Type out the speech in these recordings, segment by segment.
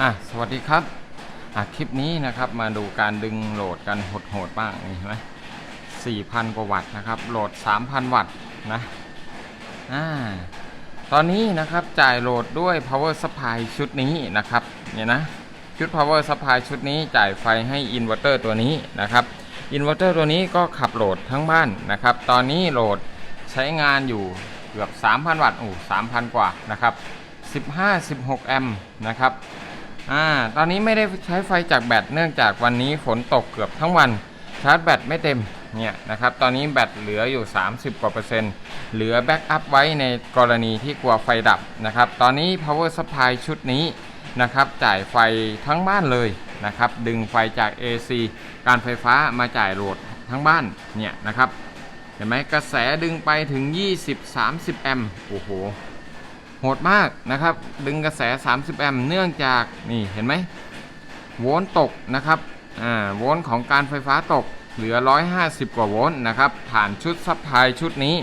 อะสวัสดีครับอะคลิปนี้นะครับมาดูการดึงโหลดกันโหดๆบ้างนี่เห็นไหม4,000กว่าวัตต์นะครับ โหลด 3,000 วัตต์นะอ่าตอนนี้นะครับจ่ายโหลดด้วย power supply ชุดนี้นะครับเนี่ยนะชุด power supply ชุดนี้จ่ายไฟให้อินเวอร์เตอร์ตัวนี้นะครับอินเวอร์เตอร์ตัวนี้ก็ขับโหลดทั้งบ้านนะครับ ตอนนี้โหลดใช้งานอยู่เกือบ 3,000 วัตต์โอ้3,000 กว่านะครับ15-16 แอมป์นะครับ อ่าตอนนี้ไม่ได้ใช้ไฟจากแบตเนื่องจากวันนี้ฝนตกเกือบทั้งวันชาร์จแบตไม่เต็มเนี่ยนะครับตอนนี้แบตเหลืออยู่ 30 กว่าเปอร์เซ็นต์เหลือแบ็กอัพไว้ในกรณีที่กลัวไฟดับนะครับตอนนี้ power supply ชุดนี้นะครับจ่ายไฟทั้งบ้านเลยนะครับดึงไฟจาก AC การไฟฟ้ามาจ่ายโหลดทั้งบ้านเนี่ยนะครับเห็นไหมกระแสดึงไปถึง 20-30 แอมป์โอ้โห หดมากนะครับ ดึงกระแส 30 แอมป์เนื่องจากนี่เห็นไหมโวลต์ตกนะครับอ่าโวลต์ของการไฟฟ้าตกเหลือ 150 กว่าโวลต์นะครับผ่านชุดซัพพลายชุดนี้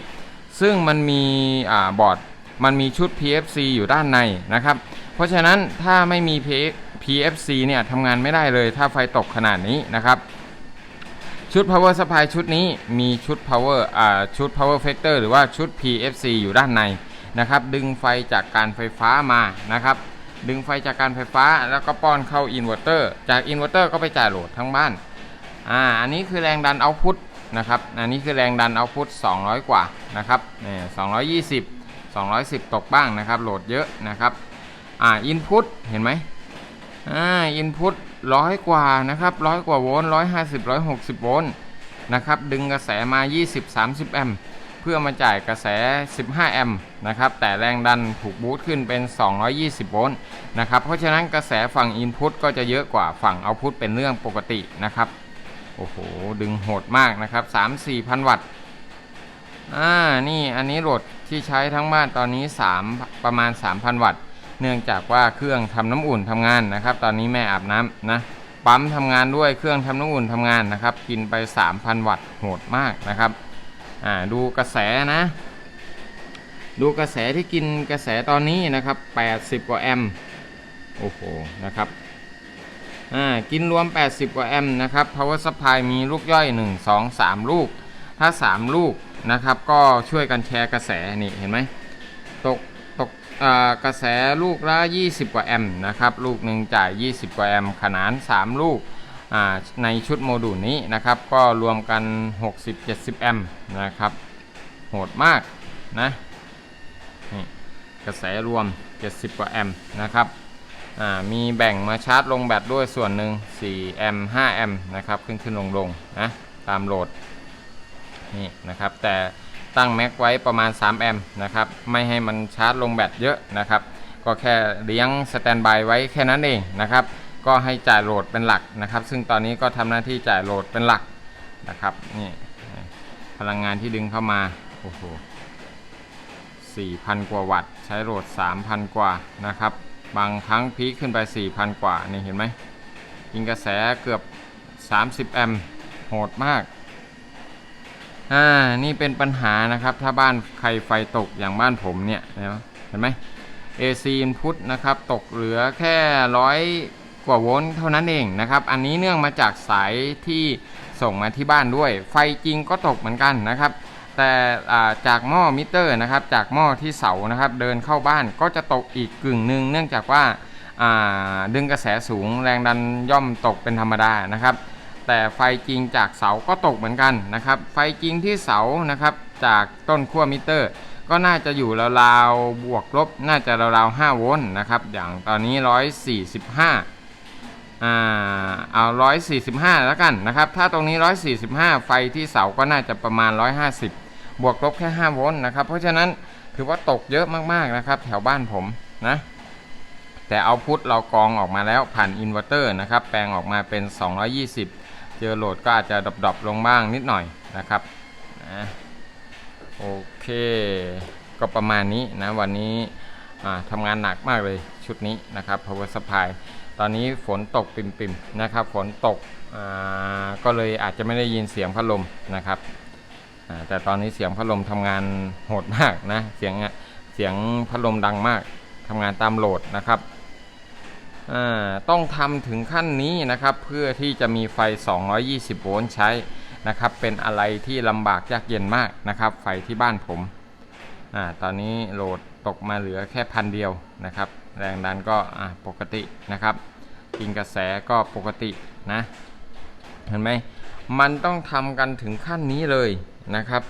ซึ่งมันมีอ่าบอร์ดมันมีชุด PFC อยู่ด้านในนะครับ เพราะฉะนั้นถ้าไม่มี PFC เนี่ยทำงานไม่ได้เลยถ้าไฟตกขนาดนี้นะครับ ชุด power supply ชุดนี้มีชุด power อ่าชุด power factor หรือว่าชุด PFC อยู่ด้านใน นะครับ ดึงไฟจากการไฟฟ้ามานะครับ ดึงไฟจากการไฟฟ้าแล้วก็ป้อนเข้าอินเวอร์เตอร์จากอินเวอร์เตอร์ก็ไปจ่ายโหลดทั้งบ้านอ่าอันนี้คือแรงดันเอาพุทนะครับอันนี้คือแรงดันเอาพุท200 กว่านะครับเนี่ย220 210 ตกบ้างนะครับ โหลดเยอะนะครับอ่าอินพุตเห็นไหมอ่าอินพุตร้อยกว่านะครับร้อยกว่าโวลต์ร้อยห้าสิบร้อยหกสิบโวลต์นะครับ ดึงกระแสมา 20-30 แอมป์ เพื่อมาจ่ายกระแส 15 แอมป์นะครับ แต่แรงดันถูกบูตขึ้นเป็น 220 โวลต์นะครับ เพราะฉะนั้นกระแสฝั่งอินพุตก็จะเยอะกว่าฝั่งเอาพุตเป็นเรื่องปกตินะครับ โอ้โห ดึงโหดมากนะครับ 3-4 พันวัตต์ อ่า นี่อันนี้โหลดที่ใช้ทั้งบ้านตอนนี้ 3 ประมาณ 3,000 วัตต์ เนื่องจากว่าเครื่องทำน้ำอุ่นทำงานนะครับ ตอนนี้แม่อาบน้ำนะปั๊มทำงานด้วยเครื่องทำน้ำอุ่นทำงานนะครับ กินไป 3,000 วัตต์โหดมากนะครับ อ่าดูกระแสนะ ดูกระแสที่กินกระแสตอนนี้นะครับ 80 กว่าแอมป์โอ้โหนะครับอ่ากินรวม 80 กว่าแอมป์นะครับ power supply มีลูกย่อย 1 2 3 ลูก ถ้า 3 ลูกนะครับ ก็ช่วยกันแชร์กระแสนี่เห็นไหมตกตกอ่ากระแสลูกละ 20 กว่าแอมป์นะครับ ลูกหนึ่งจ่าย 20 กว่าแอมป์ขนาน 3 ลูก ในชุดโมดูลนี้นะครับ ก็รวมกัน 60-70 แอมป์นะครับ โหดมากนะนี่กระแสรวม 70 กว่าแอมป์นะครับมีแบ่งมาชาร์จลงแบตด้วยส่วนหนึ่ง4แอมป์5แอมป์นะครับ ขึ้นขึ้นลงลงนะตามโหลดนี่นะครับ แต่ตั้งแม็กไว้ประมาณ 3 แอมป์นะครับ ไม่ให้มันชาร์จลงแบตเยอะนะครับ ก็แค่เลี้ยงสแตนบายไว้แค่นั้นเองนะครับ ก็ให้จ่ายโหลดเป็นหลักนะครับ ซึ่งตอนนี้ก็ทำหน้าที่จ่ายโหลดเป็นหลักนะครับนี่พลังงานที่ดึงเข้ามาโอ้โห4,000 กว่าวัตต์ใช้โหลด 3,000 กว่านะครับ บางครั้งพีคขึ้นไป 4,000 กว่านี่เห็นไหมยิงกระแสเกือบ 30 แอมป์โหดมากอ่านี่เป็นปัญหานะครับ ถ้าบ้านใครไฟตกอย่างบ้านผมเนี่ยเห็นไหม AC input นะครับ ตกเหลือแค่ร้อย กว่าโวลต์เท่านั้นเองนะครับ อันนี้เนื่องมาจากสายที่ส่งมาที่บ้านด้วย ไฟจริงก็ตกเหมือนกันนะครับ แต่จากหม้อมิเตอร์นะครับ จากหม้อที่เสานะครับ เดินเข้าบ้านก็จะตกอีกกึ่งหนึ่งเนื่องจากว่าดึงกระแสสูงแรงดันย่อมตกเป็นธรรมดานะครับ แต่ไฟจริงจากเสาก็ตกเหมือนกันนะครับ ไฟจริงที่เสานะครับ จากต้นขั้วมิเตอร์ ก็น่าจะอยู่ราวๆบวกลบ น่าจะราวๆ5โวลต์นะครับ อย่างตอนนี้ 145 อ่าเอา145แล้วกันนะครับ ถ้าตรงนี้145ไฟที่เสาก็น่าจะประมาณ150บวกลบแค่5โวลต์นะครับ เพราะฉะนั้นถือว่าตกเยอะมากๆนะครับ แถวบ้านผมนะแต่เอาพุทเรากองออกมาแล้วผ่านอินเวอร์เตอร์นะครับ แปลงออกมาเป็น 220 เจอโหลดก็อาจจะดรอปๆลงบ้างนิดหน่อยนะครับนะโอเค ก็ประมาณนี้นะวันนี้ ทำงานหนักมากเลยชุดนี้นะครับ power supply ตอนนี้ฝนตกปิ่มๆนะครับ ฝนตกก็เลยอาจจะไม่ได้ยินเสียงพัดลมนะครับแต่ตอนนี้เสียงพัดลมทำงานโหดมากนะเสียงเสียงพัดลมดังมากทำงานตามโหลดนะครับต้องทำถึงขั้นนี้นะครับ เพื่อที่จะมีไฟ 220 โวลต์ใช้นะครับ เป็นอะไรที่ลำบากยากเย็นมากนะครับ ไฟที่บ้านผม อ่าตอนนี้โหลดตกมาเหลือแค่พันเดียวนะครับ แรงดันก็อ่าปกตินะครับกินกระแสก็ปกตินะ เห็นไหมมันต้องทำกันถึงขั้นนี้เลยนะครับ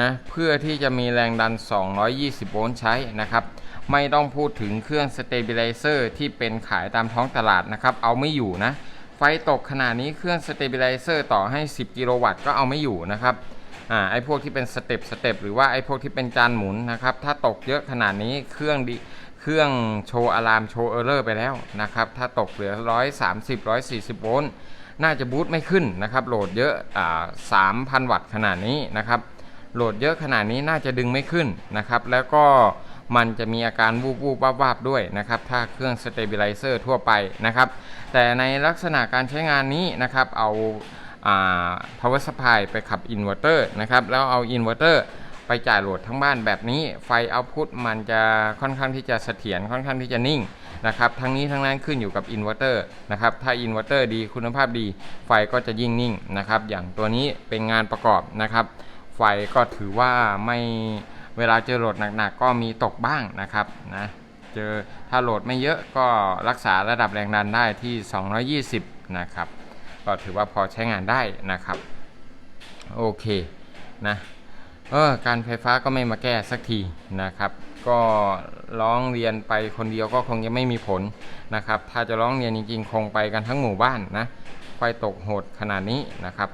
นะเพื่อที่จะมีแรงดัน 220 โวลต์ใช้นะครับ ไม่ต้องพูดถึงเครื่องสเต b ิ l ไลเซอร์ที่เป็นขายตามท้องตลาดนะครับ เอาไม่อยู่นะ ไฟตกขนาดนี้เครื่องสเต b ิ l ไลเซอร์ต่อให้ 10 กิโลวัตต์ก็เอาไม่อยู่นะครับ อ่าไอ้พวกที่เป็นสเต็ปสเต็ปหรือว่าไอ้พวกที่เป็นจานหมุนนะครับ ถ้าตกเยอะขนาดนี้เครื่องดิเครื่องโชว์อะลามโชว์เออร์เลอร์ไปแล้วนะครับ ถ้าตกเหลือ 130 140 โวลต์น่าจะบูตไม่ขึ้นนะครับ โหลดเยอะอ่า3,000 วัตต์ขนาดนี้นะครับ โหลดเยอะขนาดนี้น่าจะดึงไม่ขึ้นนะครับ แล้วก็มันจะมีอาการวูบวูบวาบวาบด้วยนะครับ ถ้าเครื่องสเต b ิ l ไลเซอร์ทั่วไปนะครับ แต่ในลักษณะการใช้งานนี้นะครับ เอา power supply ไปขับอินเวอร์เตอร์นะครับแล้วเอาอินเวอร์เตอร์ไปจ่ายโหลดทั้งบ้านแบบนี้ไฟเอาพุตมันจะค่อนข้างที่จะเสถียรค่อนข้างที่จะนิ่งนะครับทั้งนี้ทั้งนั้นขึ้นอยู่กับอินเวอร์เตอร์นะครับถ้าอินเวอร์เตอร์ดีคุณภาพดี ไฟก็จะยิ่งนิ่งนะครับอย่างตัวนี้เป็นงานประกอบนะครับ ไฟก็ถือว่าไม่เวลาเจอโหลดหนักๆก็มีตกบ้างนะครับนะเจอถ้าโหลดไม่เยอะก็รักษาระดับแรงดันได้ที่ 220 นะครับ ก็ถือว่าพอใช้งานได้นะครับ โอเคนะเออการไฟฟ้าก็ไม่มาแก้สักทีนะครับ ก็ร้องเรียนไปคนเดียวก็คงจะไม่มีผลนะครับ ถ้าจะร้องเรียนจริงๆ คงไปกันทั้งหมู่บ้านนะไฟตกโหดขนาดนี้นะครับ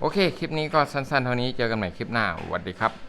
โอเค คลิปนี้ก็สั้นๆ เท่านี้เจอกันใหม่คลิปหน้าสวัสดีครับ